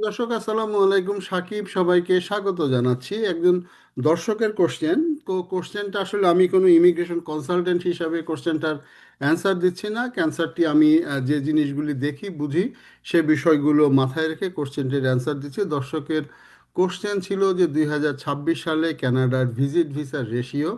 দর্শক, আসসালামু আলাইকুম। সাকিব সবাইকে স্বাগত জানাচ্ছি। একজন দর্শকের কোশ্চেন তো কোশ্চেনটা আসলে আমি কোনো ইমিগ্রেশন কনসালটেন্ট হিসাবে কোশ্চেনটার অ্যান্সার দিচ্ছি না। ক্যান্সারটি আমি যে জিনিসগুলি দেখি, বুঝি, সে বিষয়গুলো মাথায় রেখে কোশ্চেনটির অ্যান্সার দিচ্ছি। দর্শকের কোশ্চেন ছিল যে দুই হাজার ছাব্বিশ সালে কানাডার ভিজিট ভিসার রেশিও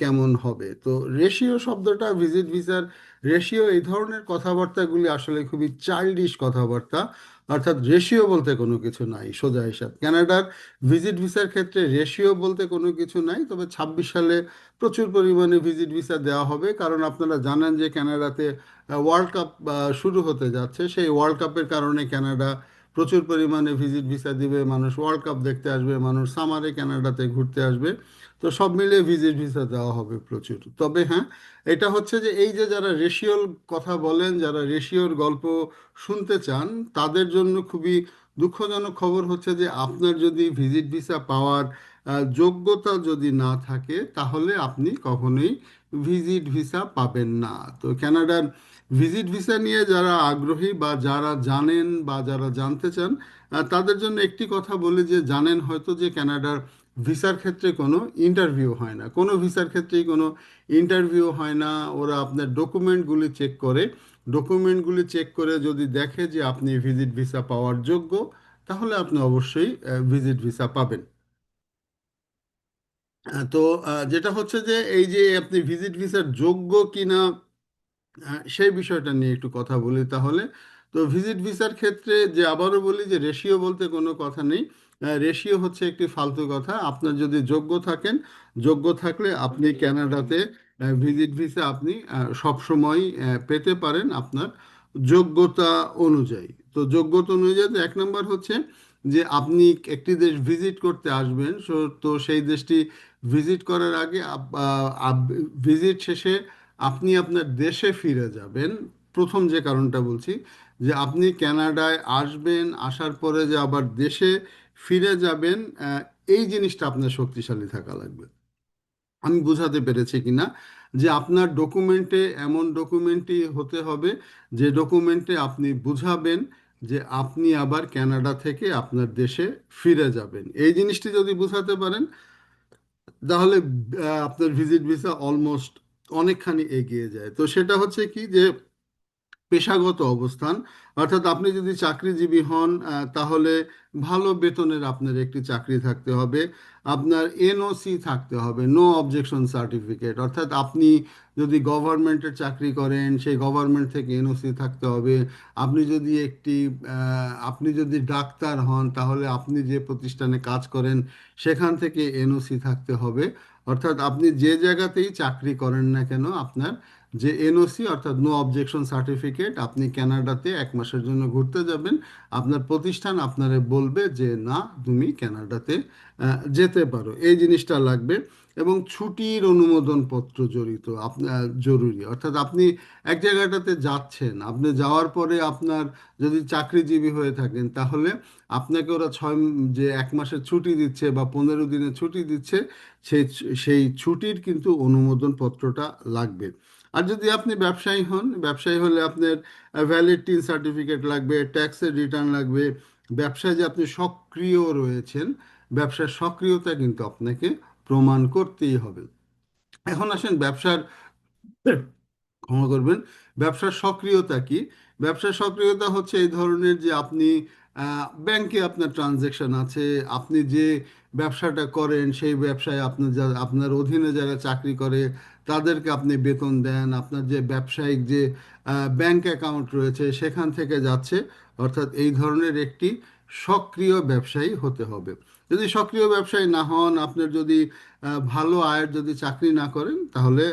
কেমন হবে? তো রেশিও শব্দটা ভিজিট ভিসার রেশিও এই ধরনের কথাবার্তাগুলি আসলে খুবই চাইল্ডিশ কথাবার্তা। অর্থাৎ রেশিও বলতে কোনো কিছু নাই, সোজা হিসাব। ক্যানাডার ভিজিট ভিসার ক্ষেত্রে রেশিও বলতে কোনো কিছু নাই, তবে ছাব্বিশ সালে প্রচুর পরিমাণে ভিজিট ভিসা দেওয়া হবে। কারণ আপনারা জানেন যে ক্যানাডাতে ওয়ার্ল্ড কাপ শুরু হতে যাচ্ছে। সেই ওয়ার্ল্ড কাপের কারণে কানাডা প্রচুর পরিমাণে ভিজিট ভিসা দিবে, মানুষ ওয়ার্ল্ড কাপ দেখতে আসবে, মানুষ সামারে কানাডাতে ঘুরতে আসবে। তো সব মিলিয়ে ভিজিট ভিসা দেওয়া হবে প্রচুর। তবে হ্যাঁ এটা হচ্ছে যে এই যে যারা রেশিওর কথা বলেন, যারা রেশিওর গল্প শুনতে চান, তাদের জন্য খুবই দুঃখজনক খবর হচ্ছে যে আপনার যদি ভিজিট ভিসা পাওয়ার যোগ্যতা যদি না থাকে, তাহলে আপনি কখনোই ভিজিট ভিসা পাবেন না। তো কানাডার ভিজিট ভিসা নিয়ে যারা আগ্রহী বা যারা জানেন বা যারা জানতে চান তাদের জন্য একটি কথা বলি যে জানেন হয়তো যে কানাডার ভিসার ক্ষেত্রে কোনো ইন্টারভিউ হয় না। কোনো ভিসার ক্ষেত্রেই কোনো ইন্টারভিউ হয় না। ওরা আপনার ডকুমেন্টগুলি চেক করে। ডকুমেন্টগুলি চেক করে যদি দেখে যে আপনি ভিজিট ভিসা পাওয়ার যোগ্য, তাহলে আপনি অবশ্যই ভিজিট ভিসা পাবেন। তো যেটা হচ্ছে যে এই যে আপনি ভিজিট ভিসার যোগ্য কিনা সেই বিষয়টা নিয়ে একটু কথা বলি তাহলে। তো ভিজিট ভিসার ক্ষেত্রে যে আবারও বলি যে রেশিও বলতে কোনো কথা নেই। রেশিও হচ্ছে একটি ফালতু কথা। আপনার যদি যোগ্য থাকেন, যোগ্য থাকলে আপনি ক্যানাডাতে ভিজিট ভিসা আপনি সব সময় পেতে পারেন আপনার যোগ্যতা অনুযায়ী। তো যোগ্যতা অনুযায়ী এক নম্বর হচ্ছে যে আপনি একটি দেশ ভিজিট করতে আসবেন। তো সেই দেশটি ভিজিট করার আগে ভিজিট শেষে আপনি আপনার দেশে ফিরে যাবেন। প্রথম যে কারণটা বলছি, যে আপনি ক্যানাডায় আসবেন, আসার পরে যে আবার দেশে ফিরে যাবেন এই জিনিসটা আপনার শক্তিশালী থাকা লাগবে। আমি বোঝাতে পেরেছি কিনা, যে আপনার ডকুমেন্টে এমন ডকুমেন্টই হতে হবে, যে ডকুমেন্টে আপনি বুঝাবেন যে আপনি আবার কানাডা থেকে আপনার দেশে ফিরে যাবেন। এই জিনিসটি যদি বুঝাতে পারেন, তাহলে আপনার ভিজিট ভিসা অলমোস্ট অনেকখানি এগিয়ে যায়। তো সেটা হচ্ছে কি যে, পেশাগত অবস্থান, অর্থাৎ আপনি যদি চাকরিজীবী হন তাহলে ভালো বেতনের আপনার একটি চাকরি থাকতে হবে। আপনার এনওসি থাকতে হবে নো অবজেকশন সার্টিফিকেট অর্থাৎ আপনি যদি গভর্নমেন্টের চাকরি করেন, সেই গভর্নমেন্ট থেকে এনওসি থাকতে হবে। আপনি যদি একটি আপনি যদি ডাক্তার হন, তাহলে আপনি যে প্রতিষ্ঠানে কাজ করেন, সেখান থেকে এনওসি থাকতে হবে। অর্থাৎ আপনি যে জায়গাতেই চাকরি করেন না কেন আপনার যে এনওসি অর্থাৎ নো অবজেকশন সার্টিফিকেট আপনি কানাডাতে এক মাসের জন্য ঘুরতে যাবেন। আপনার প্রতিষ্ঠান আপনারে বলবে যে না তুমি কানাডাতে আহ, যেতে পারো। এই জিনিসটা লাগবে এবং ছুটির অনুমোদন পত্র জড়িত আপনার জরুরি। অর্থাৎ আপনি এক জায়গাটাতে যাচ্ছেন আপনি যাওয়ার পরে আপনার যদি চাকরিজীবী হয়ে থাকেন তাহলে আপনাকে ওরা ছয় যে এক মাসের ছুটি দিচ্ছে বা পনেরো দিনের ছুটি দিচ্ছে সেই সেই ছুটির কিন্তু অনুমোদন পত্রটা লাগবে। আর যদি আপনি ব্যবসায়ী হন, ব্যবসায়ী হলে আপনার ভ্যালিড টিন সার্টিফিকেট লাগবে ট্যাক্সের রিটার্ন লাগবে, ব্যবসায় যে আপনি সক্রিয় রয়েছেন, ব্যবসার সক্রিয়তা কিন্তু আপনাকে প্রমাণ করতেই হবে। এখন আসেন ব্যবসার, ক্ষমা করবেন, ব্যবসার সক্রিয়তা কি? ব্যবসার সক্রিয়তা হচ্ছে এই ধরনের যে আপনি ব্যাংকে আপনার ট্রানজেকশন আছে, আপনি যে ব্যবসাটা করেন সেই ব্যবসায় আপনার যা আপনার অধীনে যারা চাকরি করে তাদেরকে আপনি বেতন দেন আপনার যে ব্যবসায়িক যে ব্যাংক অ্যাকাউন্ট রয়েছে সেখান থেকে যাচ্ছে অর্থাৎ এই ধরনের একটি সক্রিয় ব্যবসায়ী হতে হবে। যদি সক্রিয় ব্যবসায়ী না হন আপনার যদি ভালো আয়ের যদি চাকরি না করেন তাহলে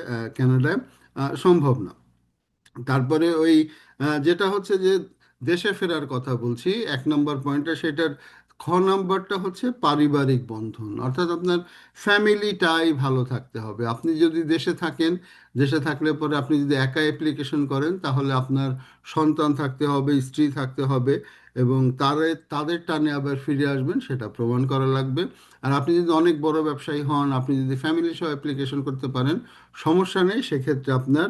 আহ, সম্ভব না। তারপরে ওই যেটা হচ্ছে যে দেশে ফেরার কথা বলছি এক নম্বর পয়েন্টটা সেটার খ নাম্বারটা হচ্ছে পারিবারিক বন্ধন। অর্থাৎ আপনার ফ্যামিলিটাই ভালো থাকতে হবে। আপনি যদি দেশে থাকেন, দেশে থাকলে পরে আপনি যদি একা অ্যাপ্লিকেশন করেন, তাহলে আপনার সন্তান থাকতে হবে, স্ত্রী থাকতে হবে এবং তারে, তাদের টানে আবার ফিরে আসবেন, সেটা প্রমাণ করা লাগবে। আর আপনি যদি অনেক বড় ব্যবসায়ী হন, আপনি যদি ফ্যামিলি সহ অ্যাপ্লিকেশন করতে পারেন, সমস্যা নেই, সেক্ষেত্রে আপনার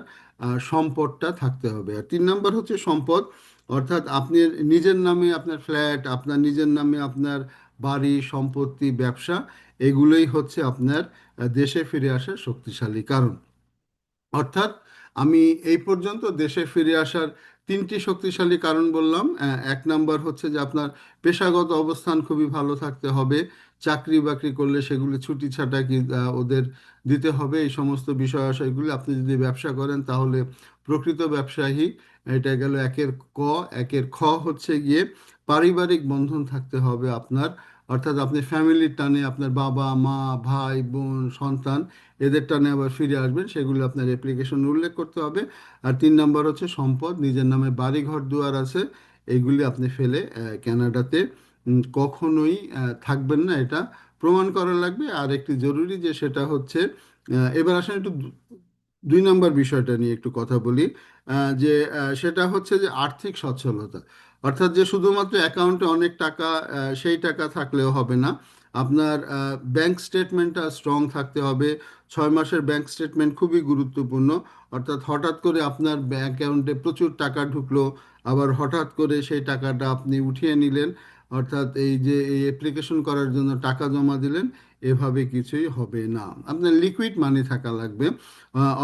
সম্পদটা থাকতে হবে। আর তিন নম্বর হচ্ছে সম্পদ। অর্থাৎ আপনি নিজের নামে আপনার ফ্ল্যাট, আপনার নিজের নামে আপনার বাড়ি, সম্পত্তি, ব্যবসা, এগুলোই হচ্ছে আপনার দেশে ফিরে আসার শক্তিশালী কারণ। অর্থাৎ আমি এই পর্যন্ত দেশে ফিরে আসার তিনটি শক্তিশালী কারণ বললাম। এক নাম্বার হচ্ছে যে আপনার পেশাগত অবস্থান খুবই ভালো থাকতে হবে। চাকরি বাকরি করলে সেগুলি ছুটি ছাটা কি ওদের দিতে হবে। এই সমস্ত বিষয় আশয়গুলি আপনি যদি ব্যবসা করেন তাহলে প্রকৃত ব্যবসায়ী এটা গেল একের ক একের খ হচ্ছে গিয়ে পারিবারিক বন্ধন থাকতে হবে আপনার। অর্থাৎ আপনি ফ্যামিলির টানে আপনার বাবা মা ভাই বোন সন্তান এদের টানে আবার ফিরে আসবেন সেগুলো আপনার অ্যাপ্লিকেশন উল্লেখ করতে হবে। আর তিন নম্বর হচ্ছে সম্পদ নিজের নামে বাড়ি ঘর দুয়ার আছে এইগুলি আপনি ফেলে উম, কখনোই থাকবেন না এটা। প্রমাণ করা লাগবে। আর একটি জরুরি যে সেটা হচ্ছে এবার আসলে একটু দুই নম্বর বিষয়টা নিয়ে একটু কথা বলি যে সেটা হচ্ছে যে আর্থিক সচ্ছলতা। অর্থাৎ যে শুধুমাত্র অ্যাকাউন্টে অনেক টাকা সেই টাকা থাকলেও হবে না। আপনার ব্যাংক স্টেটমেন্টটা স্ট্রং থাকতে হবে। ছয় মাসের ব্যাংক স্টেটমেন্ট খুবই গুরুত্বপূর্ণ। অর্থাৎ হঠাৎ করে আপনার অ্যাকাউন্টে প্রচুর টাকা ঢুকলো, আবার হঠাৎ করে সেই টাকাটা আপনি উঠিয়ে নিলেন। অর্থাৎ এই যে এই অ্যাপ্লিকেশন করার জন্য টাকা জমা দিলেন এভাবে কিছুই হবে না। আপনার লিকুইড মানি থাকা লাগবে।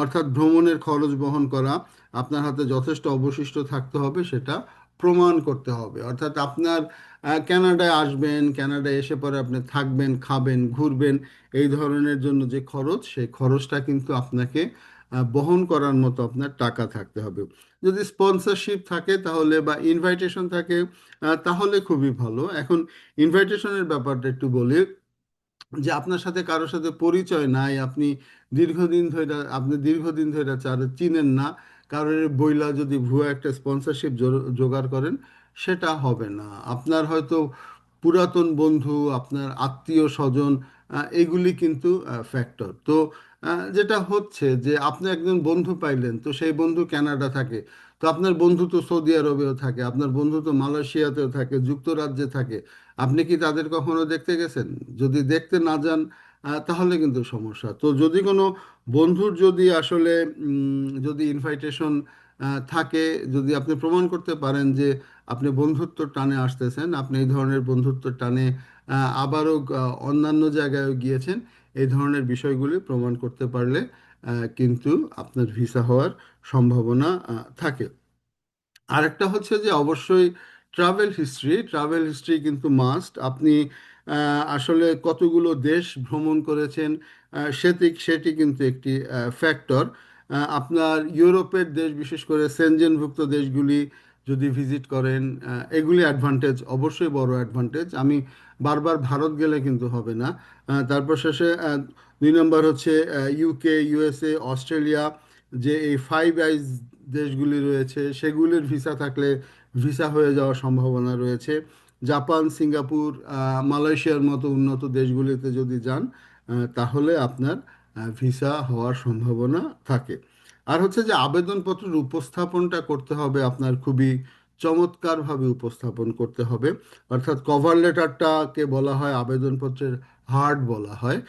অর্থাৎ ভ্রমণের খরচ বহন করা আপনার হাতে যথেষ্ট অবশিষ্ট থাকতে হবে সেটা প্রমাণ করতে হবে। অর্থাৎ আপনার আহ, কানাডায় আসবেন কানাডায় এসে পরে আপনি থাকবেন খাবেন ঘুরবেন এই ধরনের জন্য যে খরচ সেই খরচটা কিন্তু আপনাকে বহন করার মতো আপনার টাকা থাকতে হবে। যদি স্পন্সরশিপ থাকে তাহলে বা ইনভাইটেশন থাকে তাহলে খুবই ভালো। এখন ইনভাইটেশনের ব্যাপারটা একটু বলি, যে আপনার সাথে কারোর সাথে পরিচয় নাই, আপনি দীর্ঘদিন ধরে আপনি দীর্ঘদিন ধরে চার, চিনেন না, কারোর বইলা যদি ভুয়া একটা স্পন্সরশিপ জোগাড় করেন, সেটা হবে না। আপনার হয়তো পুরাতন বন্ধু, আপনার আত্মীয় স্বজন এগুলি কিন্তু ফ্যাক্টর তো যেটা হচ্ছে যে আপনি একজন বন্ধু পাইলেন, তো সেই বন্ধু কানাডা থাকে। তো আপনার বন্ধু তো সৌদি আরবেও থাকে, আপনার বন্ধু তো মালয়েশিয়াতেও থাকে, যুক্তরাজ্যে থাকে। আপনি কি তাদের কখনো দেখতে গেছেন? যদি দেখতে না যান তাহলে কিন্তু সমস্যা। তো যদি কোনো বন্ধুর যদি আসলে যদি ইনভাইটেশন থাকে। যদি আপনি প্রমাণ করতে পারেন যে আপনি বন্ধুত্ব টানে আসতেছেন, আপনি এই ধরনের বন্ধুত্ব টানে আবারও অন্যান্য জায়গায় গিয়েছেন, এই ধরনের বিষয়গুলি প্রমাণ করতে পারলে কিন্তু আপনার ভিসা হওয়ার সম্ভাবনা থাকে। আরেকটা হচ্ছে যে অবশ্যই ট্রাভেল হিস্ট্রি ট্রাভেল হিস্ট্রি কিন্তু মাস্ট আপনি আসলে কতগুলো দেশ ভ্রমণ করেছেন সেটি সেটি কিন্তু একটি ফ্যাক্টর আপনার ইউরোপের দেশ, বিশেষ করে সেনজেনভুক্ত দেশগুলি যদি ভিজিট করেন এগুলি অ্যাডভান্টেজ অবশ্যই বড় অ্যাডভান্টেজ আমি বারবার ভারত গেলে কিন্তু হবে না। তারপর শেষে দুই নম্বর হচ্ছে ইউকে ইউএসএ অস্ট্রেলিয়া যে এই ফাইভ আইজ দেশগুলি রয়েছে, সেগুলির ভিসা থাকলে ভিসা হয়ে যাওয়ার সম্ভাবনা রয়েছে। জাপান, সিঙ্গাপুর মালয়েশিয়ার মতো উন্নত দেশগুলিতে যদি যান তাহলে আপনার ভিসা হওয়ার সম্ভাবনা থাকে। আর হচ্ছে যে আবেদনপত্রের উপস্থাপনটা করতে হবে, আপনার খুবই চমৎকারভাবে উপস্থাপন করতে হবে। অর্থাৎ কভার লেটারটাকে বলা হয়, আবেদনপত্রের হার্ড বলা হয়।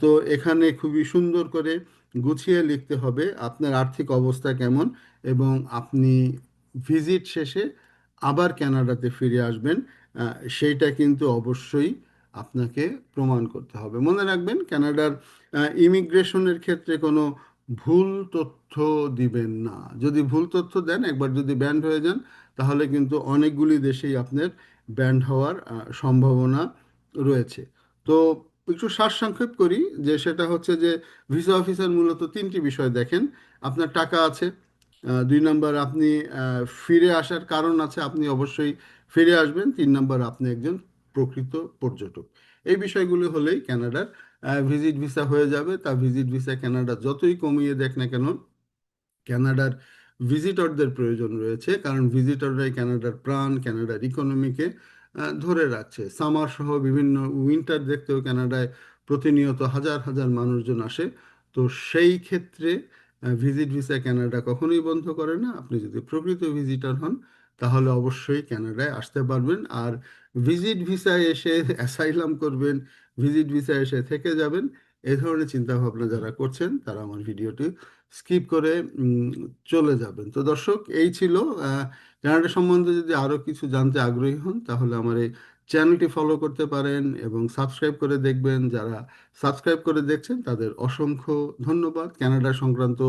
তো এখানে খুবই সুন্দর করে গুছিয়ে লিখতে হবে আপনার আর্থিক অবস্থা কেমন এবং আপনি ভিজিট শেষে আবার ক্যানাডাতে ফিরে আসবেন। সেইটা কিন্তু অবশ্যই আপনাকে প্রমাণ করতে হবে। মনে রাখবেন, কানাডার ইমিগ্রেশনের ক্ষেত্রে কোনো ভুল তথ্য দিবেন না। যদি ভুল তথ্য দেন, একবার যদি ব্যান্ড হয়ে যান, তাহলে কিন্তু অনেকগুলি দেশেই আপনার ব্যান্ড হওয়ার সম্ভাবনা রয়েছে। তো একটু সারসংক্ষেপ করি যে সেটা হচ্ছে যে, ভিসা অফিসার মূলত তিনটি বিষয় দেখেন। আপনার টাকা আছে দুই নাম্বার আপনি ফিরে আসার কারণ আছে, আপনি অবশ্যই ফিরে আসবেন। তিন নাম্বার আপনি একজন প্রকৃত পর্যটক। এই বিষয়গুলো হলেই কানাডার ভিজিট ভিসা হয়ে যাবে। তা ভিজিট ভিসা ক্যানাডা যতই কমিয়ে দেখ না কেন কানাডার ভিজিটরদের প্রয়োজন রয়েছে। কারণ ভিজিটররাই কানাডার প্রাণ কানাডার ইকোনমিকে ধরে রাখছে। সামার সহ বিভিন্ন উইন্টার দেখতেও কানাডায় প্রতিনিয়ত হাজার হাজার মানুষজন আসে। তো সেই ক্ষেত্রে ভিজিট ভিসা ক্যানাডা কখনোই বন্ধ করে না। আপনি যদি প্রকৃত ভিজিটর হন, তাহলে অবশ্যই কানাডায় আসতে পারবেন। আর ভিজিট ভিসায় এসে অ্যাসাইলাম করবেন ভিজিট ভিসা এসে থেকে যাবেন। এই ধরনের চিন্তা ভাবনা যারা করছেন, তারা আমার ভিডিওটি স্কিপ করে চলে যাবেন। তো দর্শক, এই ছিল কানাডা সম্বন্ধে যদি আরও কিছু জানতে আগ্রহী হন, তাহলে আমার এই চ্যানেলটি ফলো করতে পারেন এবং সাবস্ক্রাইব করে দেখবেন। যারা সাবস্ক্রাইব করে দেখছেন, তাদের অসংখ্য ধন্যবাদ। ক্যানাডা সংক্রান্ত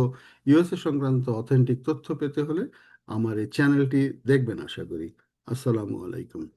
ইউএসএ সংক্রান্ত অথেন্টিক তথ্য পেতে হলে আমার এই চ্যানেলটি দেখবেন, আশা করি। আসসালামু আলাইকুম।